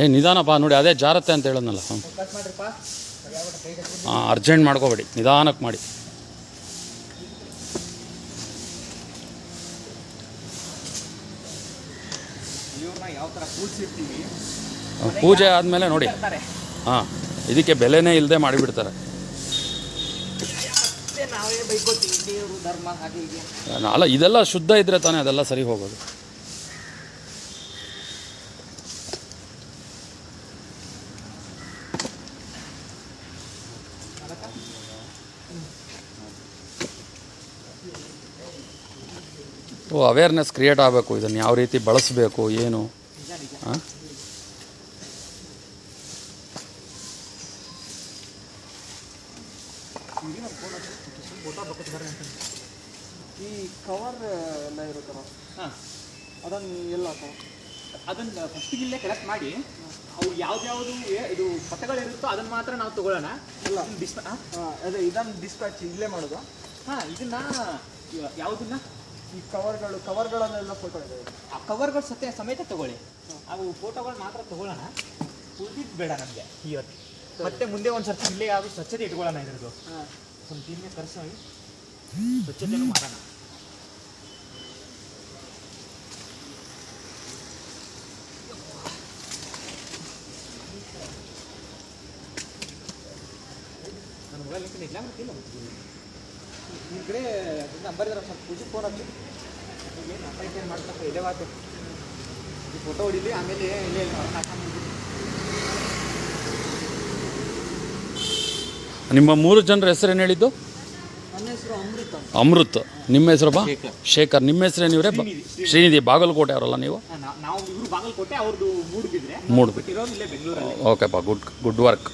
ಏ, ನಿಧಾನಪ್ಪ, ನೋಡಿ, ಅದೇ ಜಾರತ್ತೆ ಅಂತ ಹೇಳೋದ್ನಲ್ಲ ಹಾಂ ಅರ್ಜೆಂಟ್ ಮಾಡ್ಕೋಬೇಡಿ, ನಿಧಾನಕ್ಕೆ ಮಾಡಿ. ಪೂಜೆ ಆದಮೇಲೆ ನೋಡಿ. ಹಾಂ, ಇದಕ್ಕೆ ಬೆಲೆನೇ ಇಲ್ಲದೆ ಮಾಡಿಬಿಡ್ತಾರೆ. ಅಲ್ಲ, ಇದೆಲ್ಲ ಶುದ್ಧ ಇದ್ದರೆ ತಾನೇ ಅದೆಲ್ಲ ಸರಿ ಹೋಗೋದು. ಓ ಅವೇರ್ನೆಸ್ ಕ್ರಿಯೇಟ್ ಆಗಬೇಕು ಇದನ್ನು ಯಾವ ರೀತಿ ಬಳಸಬೇಕು ಏನು? ಹಾಂ ಈ ಕವರ್ ಎಲ್ಲ ಇರುತ್ತಲ್ಲ ಹಾಂ. ಅದನ್ನು ಎಲ್ಲ ಅದನ್ನು ಫಸ್ಟಿಗೆ ಇಲ್ಲೇ ಕಲೆಕ್ಟ್ ಮಾಡಿ ಅವು ಯಾವ್ದ್ಯಾವುದು ಇದು ಪಟಗಳಿರುತ್ತೋ ಅದನ್ನು ಮಾತ್ರ ನಾವು ತಗೊಳ್ಳೋಣ. ಇಲ್ಲ. ಡಿಸ್ಪ ಅದೇ ಇದನ್ನು ಡಿಸ್ಪ್ಯಾಚ್ ಇಲ್ಲೇ ಮಾಡೋದು? ಹಾಂ ಇದನ್ನ ಯಾವುದನ್ನ? ಈ ಕವರ್ಗಳು ಕವರ್ಗಳಲ್ಲೆಲ್ಲ ಫೋಟೋ ಇದೆ. ಆ ಕವರ್ಗಳು ಸತ್ಯ ಸಮೇತ ತಗೊಳ್ಳಿ. ಅವು ಫೋಟೋಗಳು ಮಾತ್ರ ತಗೊಳ್ಳೋಣ. ಉಳಿದಿದ್ದು ಬೇಡ ನಮಗೆ ಇವತ್ತು. ಮತ್ತೆ ಮುಂದೆ ಒಂದು ಸರ್ತಿ ಇಲ್ಲೇ ಯಾವುದು ಸ್ವಚ್ಛತೆ ಇಟ್ಕೊಳ್ಳೋಣ ಇದ್ರದ್ದು. ಒಂದು ಟೀಮ್ಗೆ ಕರೆಸೋ ಸ್ವಚ್ಛತೆನೂ ಮಾಡೋಣ. ನನ್ನ ಮೊಬೈಲ್ ಇಲ್ಲ. ಈ ಕಡೆ ನಂಬರ್ ಇದ್ರೆ ಸ್ವಲ್ಪ ಪೂಜೆ ಫೋನ್ ಹಚ್ಚು. ಏನು ಅಪ್ಡೇಟ್ ಏನು ಮಾಡ್ತಪ್ಪ ಇಲ್ಲೇ ವಾತು ಈ ಫೋಟೋ ಹೊಡಿಲಿ ಆಮೇಲೆ ಇಲ್ಲೇ ಹಾಕೊಂಡು ನಿಮ್ಮ ಮೂರು ಜನರ ಹೆಸರೇನು ಹೇಳಿದ್ದು? ಅಮೃತ ಹೇಳಿದ್ದು ಅಮೃತ್. ನಿಮ್ಮ ಹೆಸರು ಬಾ? ಶೇಖರ್. ನಿಮ್ಮ ಹೆಸರು ಇವರೇ ಶ್ರೀನಿಧಿ, ಬಾಗಲಕೋಟೆ ಅವರಲ್ಲ ನೀವು? ಇಲ್ಲೇ ಬೆಂಗಳೂರಲ್ಲಿ. ಓಕೆಪ್ಪ ಗುಡ್ ಗುಡ್ ವರ್ಕ್.